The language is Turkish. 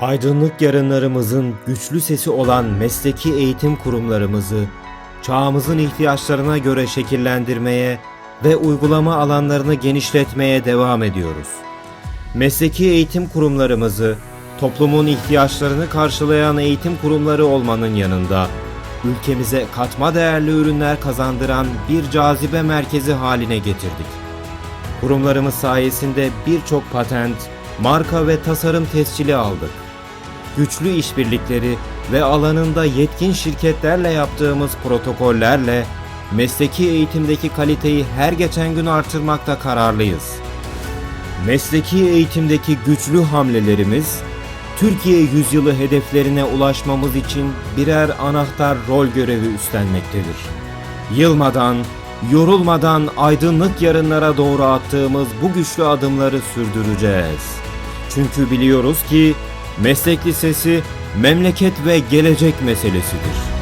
Aydınlık yarınlarımızın güçlü sesi olan mesleki eğitim kurumlarımızı çağımızın ihtiyaçlarına göre şekillendirmeye ve uygulama alanlarını genişletmeye devam ediyoruz. Mesleki eğitim kurumlarımızı toplumun ihtiyaçlarını karşılayan eğitim kurumları olmanın yanında ülkemize katma değerli ürünler kazandıran bir cazibe merkezi haline getirdik. Kurumlarımız sayesinde birçok patent, marka ve tasarım tescili aldık. Güçlü işbirlikleri ve alanında yetkin şirketlerle yaptığımız protokollerle mesleki eğitimdeki kaliteyi her geçen gün artırmakta kararlıyız. Mesleki eğitimdeki güçlü hamlelerimiz, Türkiye yüzyılı hedeflerine ulaşmamız için birer anahtar rol görevi üstlenmektedir. Yılmadan, yorulmadan aydınlık yarınlara doğru attığımız bu güçlü adımları sürdüreceğiz. Çünkü biliyoruz ki meslek lisesi memleket ve gelecek meselesidir.